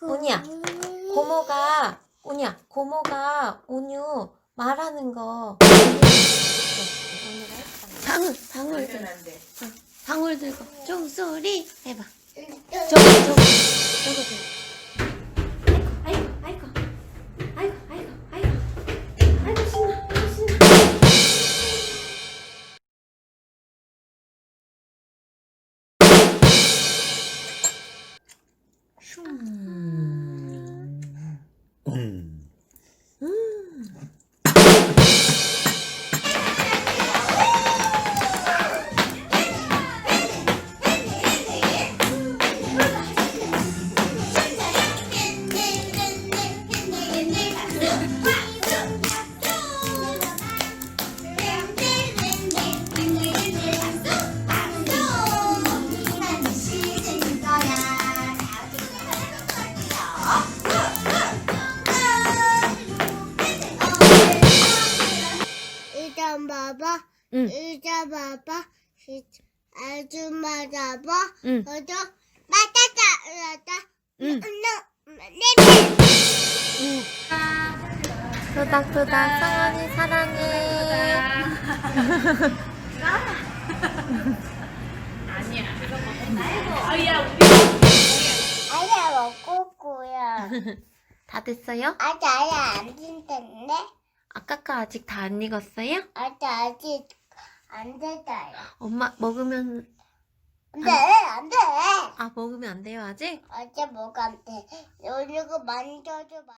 온이야, 고모가, 온이야, 고모가 온유 말하는 거. 방울, 방울 들고. 어, 방울 들고. 종소리 해봐. 저거, 저거, 저거 들. 음. 봐봐. 응. 의자 봐봐. 아줌마 잡아. 응. 어저 맞았다. 맞았다. 응. 네. 토닥토닥 성원이 사랑해 아야 먹을 거야. 다 됐어요? 아직 아야 안 된다네. 아까까 아직 다 안 익었어요? 아직 아직 안 된다요. 엄마 먹으면 안 돼 안 돼. 아 먹으면 안 돼요 아직? 어제 뭐가 안 돼. 이거 만져줘 봐.